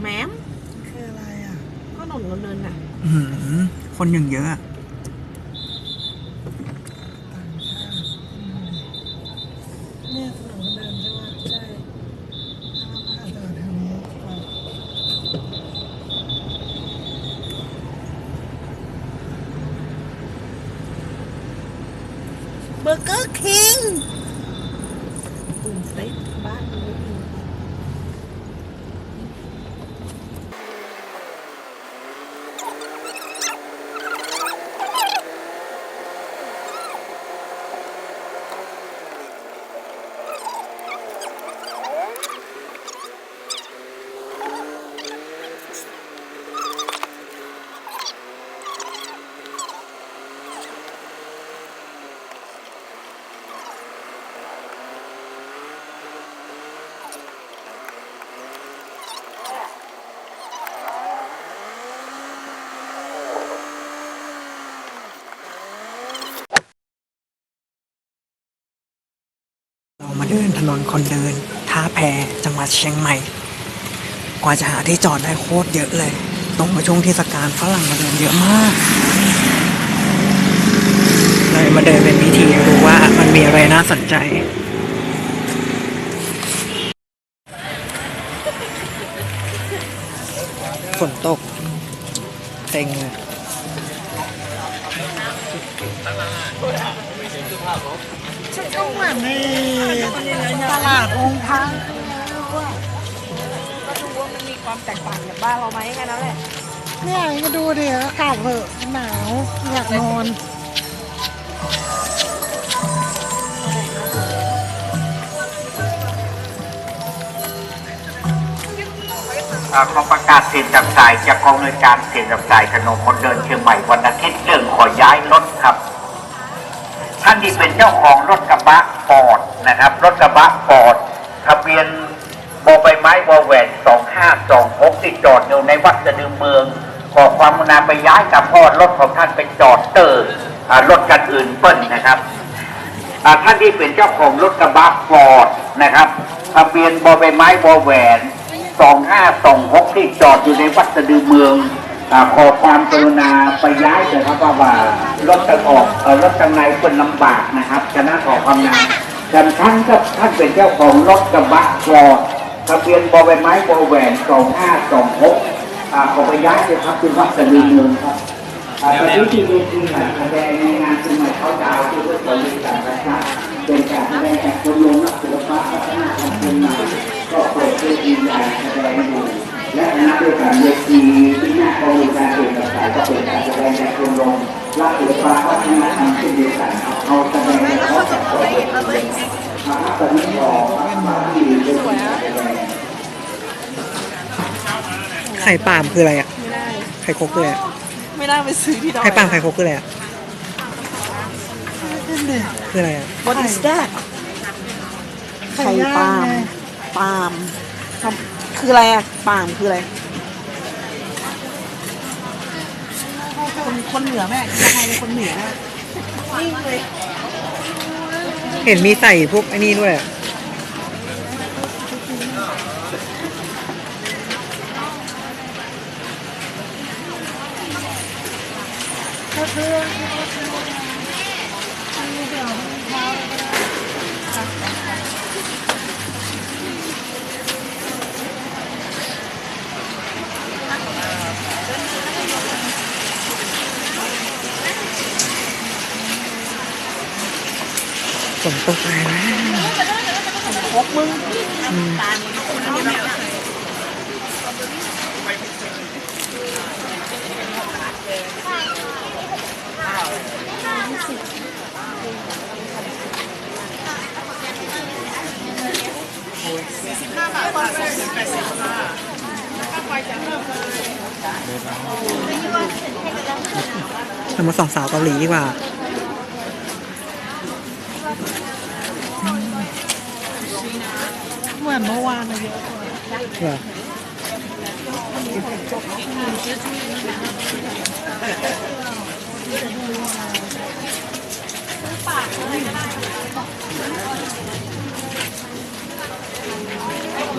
แหมมคืออะไรอะ ก็หนุนเงินเดินน่ะ อื้อหือคนอย่างเยอะอะ ต่างชาติอืมเนี่ยถนนคนเดินใช่ไหมใช่ถ้าเรามาหาตลาดแถวนี้ก่อนเบอร์เกอร์คิง ปุ่มเซ็ตบ้านนี้มี เรามาเดิ นนคนเดิน ท่าแพจังหวัดเชียงใหม่ กว่าจะหาที่จอดได้โคตรเยอะเลย ตรงกับช่วงเทศกาลฝรั่งมาเดินเยอะมากเลยมาเดินเป็นพิธีดูว่ามันมีอะไรน่าสนใจฝนตกเต็งเลย ก็เหมือนในตลาดองค์พระก็ดูว่ามันมีความแตกต่างจากบ้านเราไหมแค่นั้นแหละเนี่ยก็ดูดิอากาศเถอะหนาวอยากนอนอ่าขอประกาศเสียงจับจ่ายจากกองอำนวยการเสียงจับจ่ายขนมคนเดินเชียงใหม่วันอาทิตย์เรื่องขอย้ายรถครับ ท่านที่เป็นเจ้าของรถกระบะฟอดนะครับ รถกระบะฟอดทะเบียนโบใบไม้วอแหวน2526ที่จอดอยู่ในวัดสะดือเมืองขอความกรุณาไปย้ายกับพ่อรถของท่านไปจอดเตอร์รถกันอื่นเปิ้ลนะครับท่านที่เป็นเจ้าของรถกระบะฟอร์ดนะครับทะเบียนบอใบไม้วอแหวน2526ที่จอดอยู่ในวัดสะดือเมืองอขอความกรุณา ไปย้ายเถอะครับว่าว่ารถกันออกเอ่อรถกันในคนลำบากนะครับฉะนั้นขอความนากันท่านก็ท่านเป็นเจ้าของรถกระบะฟอร์ดทะเบียนบอใบไม้วอแหวน2526อ่าขอไปย้ายเถอะครับที่วัดสะดือเมืองครับอ่าตอนนี้ที่ดูทีมการแสดงในงานปีใหม่เขาดาวน์ที่เพื่อคนมีการประชาเป็นการแสดงจากชมรมนักศิลปะพัฒนาของเชียงใหม่ก็เปิดเวทีใหญ่แสดงอยู่ และคณะด้วยการเวทีที่หน้าเขามีการเปลี่ยนแปลงก็เป็นการแสดงจากชมรมนักศิลปะพัฒนาทางเช่นเดียวกันเอาแสดงในเขาจัดตัวเองมาตอนนี้ออกมาที่เวทีการแสดงไข่ปาล์มคืออะไรอะ ไม่ได้ ไข่คกคืออะไรอะไม่ได้ไปซื้อที่ดอย ไข่ปาล์มไข่คกคืออะไรอะขึ้นดิคืออะไรอะ What is that ไข่ไข่ย่าปางล์มไงปาล์มทำ คืออะไรอะปาล์มคืออะไร คนคนเหนือแม่ใครเป็นคนเหนือแม่นิ่งเลยเห็นมีใส่พวกไอ้นี่ด้วยอะก็คือ ฝนตกแรงมากพกมึงอืมเรามาส่องสาวเกาหลีดีกว่า เหมือนเมื่อวานเลยเยอะเหรอ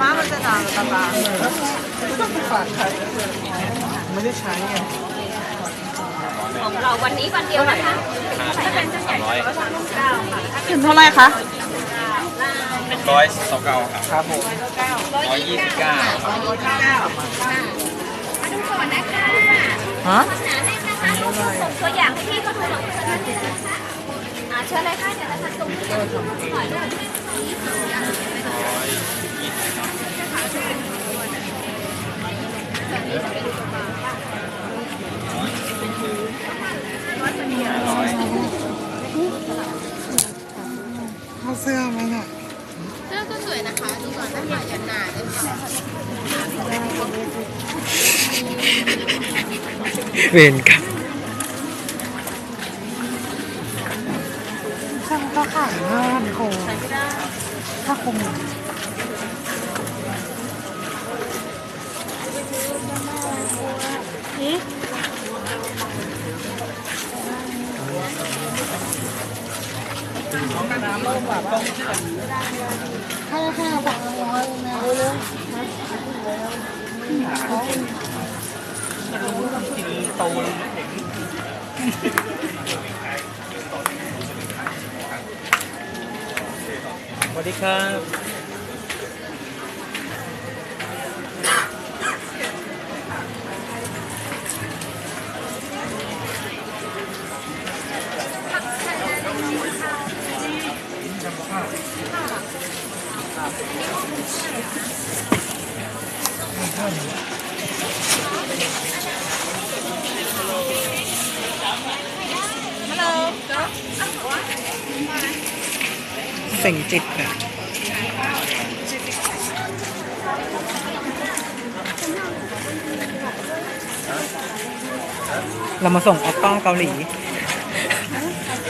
ม้ามันจะนานกับตาต้องไปฝากใครไม่ได้ใช้ไงของเราวันนี้วันเดียวนะคะถ้าเป็นเส้นใหญ่ก็สามสิบเก้าค่ะถ้าถึงเท่าไหร่คะ ร้อยสองเก้าครับครับผมร้อยยี่สิบเก้ามาดูก่อนนะคะฮะหนาแน่นนะคะลูกส่งตัวอย่างให้พี่เขาดูหน่อยเชิญเลยนะคะอ่าเชิญเลยค่ะเดี๋ยวนะคะตรงนี้หน่อยด้วย เวนกรรมช่างก็ขายห้าพันโคถ้าคงอือน้ำเริ่มแบบต้อง ห้าห้าบาทร้อยแมวเลยสวัสดีครับ เส่งจิตอะเรามาส่งออปป้าเกาหลี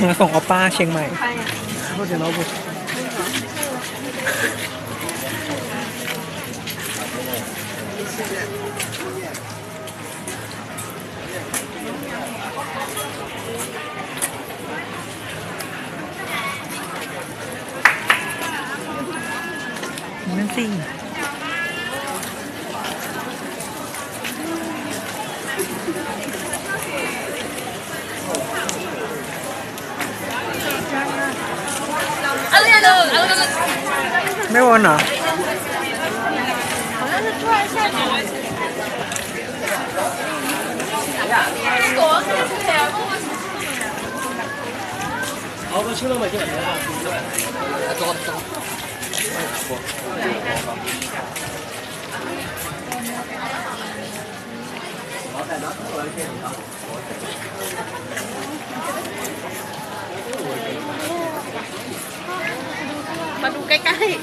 มาส่งออปป้าเชียงใหม่ก็เดี๋ยวเราบุก นั่นสิเอาเลยเอาเลยเอาเลยไม่วนเหรอ มาดูใกล้ๆ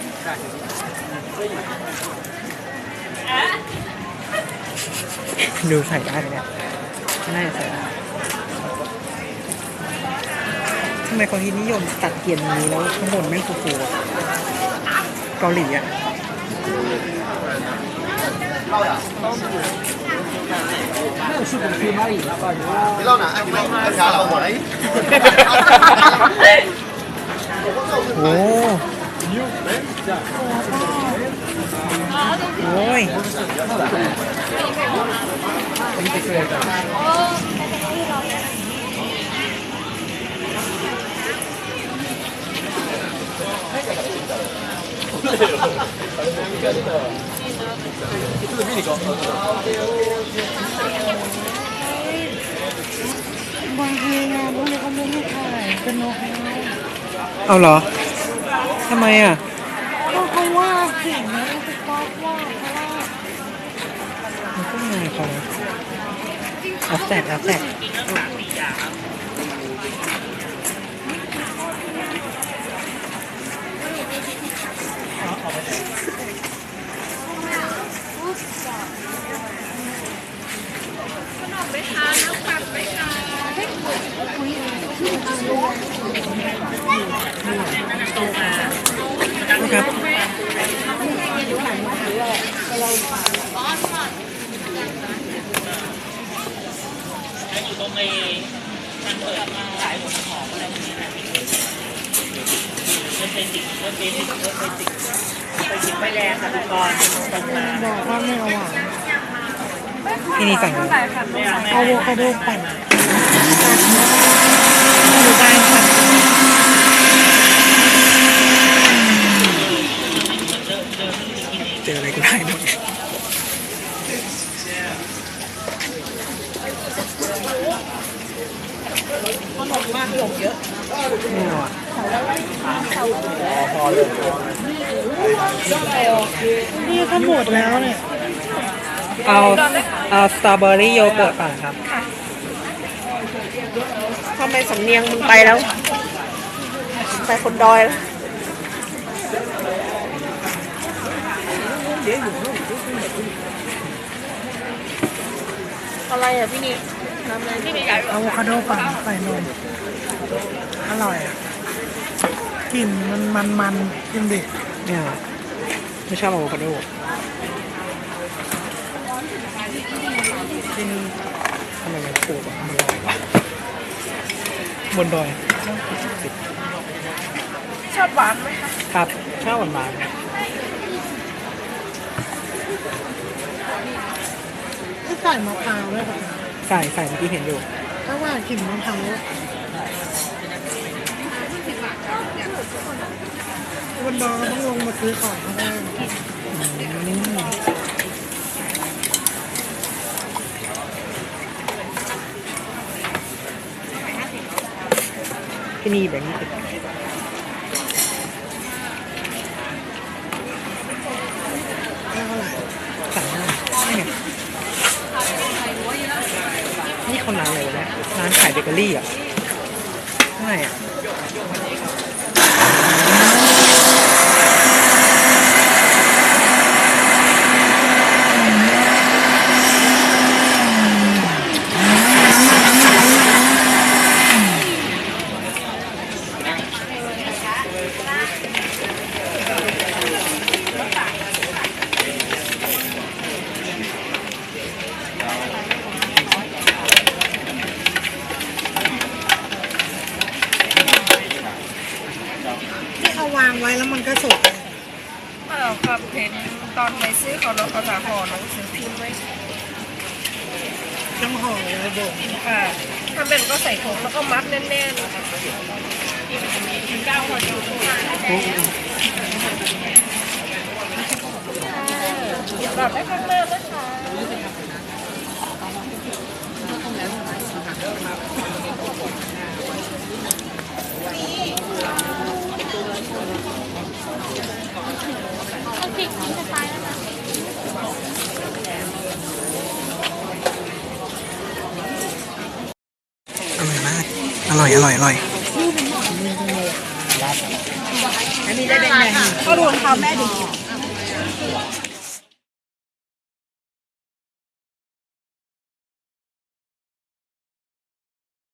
ดูใส่ได้เลยเนี่ยน่าจะใส่ได้ทำไมเขาที่นิยมตัดเกียร์นี้แล้วข้างบนไม่ฟูๆ เกาหลีอ่ะ 你老拿，哎，我我家老婆嘞。 โอ้โอ้ย บางทีงานพวกนี้เขาไม่ให้ถ่ายเป็นโน้ตเอาเหรอทำไมอะ ก็เขาว่าเสียงนะสก๊อตว่าเพราะว่ามันก็งานเขาแอฟแตกแอฟแตก นะ เบอกว่าไม่เอาหวานที่นี่สั่งเอาโวคาโดปั่นดูบ้านค่ะเจออะไรก็ได้หมดขนมมากขนมเยอะเอาอะ นี่ก็หมดแล้วเนี่ย เอาเอาสตรอเบอรี่โยเกิร์ตป่ะครับทำไมสำเนียงมึงไปแล้ว ไปคนดอยแล้วอะไรอะพี่นิกน้ำอะไรพี่นิกอะโวคาโดปั่นใส่นมอร่อยอะ กลิ่นมันมันมันกินดิไม่เอาอะไม่ชอบอะโวคาโดที่นี่ทำไมมันปลูกอะมันลอยวะบนดอยชอบหวานไหมคะครับชอบหวานหวานไม่ใส่มะพร้าวด้วยค่ะๆใส่ใส่เมื่อกี้เห็นอยู่ถ้าว่ากลิ่นมะพร้าว วันดอต้องลงมาซื้อของข้างล่างที่นี่แบบนี้สิแล้วก็ได้นี่เขาร้านอะไรวะเนี่ยร้านขายเบเกอรี่อะข้างในอะ ที่เอาวางไว้แล้วมันก็สุก เออครับเห็นตอน ไปซื้อเขาเราเขาจะห่อหนังสือพิมพ์ไว้ต้องห่อไว้บ่งค่ะถ้าเป็นก็ใส่ถุงแล้วก็มัดแน่นๆเก้าหัวจุกแบบได้ข้างหน้านะคะเอาพริกกินจะตายแล้วนะ อร่อยมาก อ ร่อยอร่อยอร่อยเขาดูรองเท้าแม่ดิ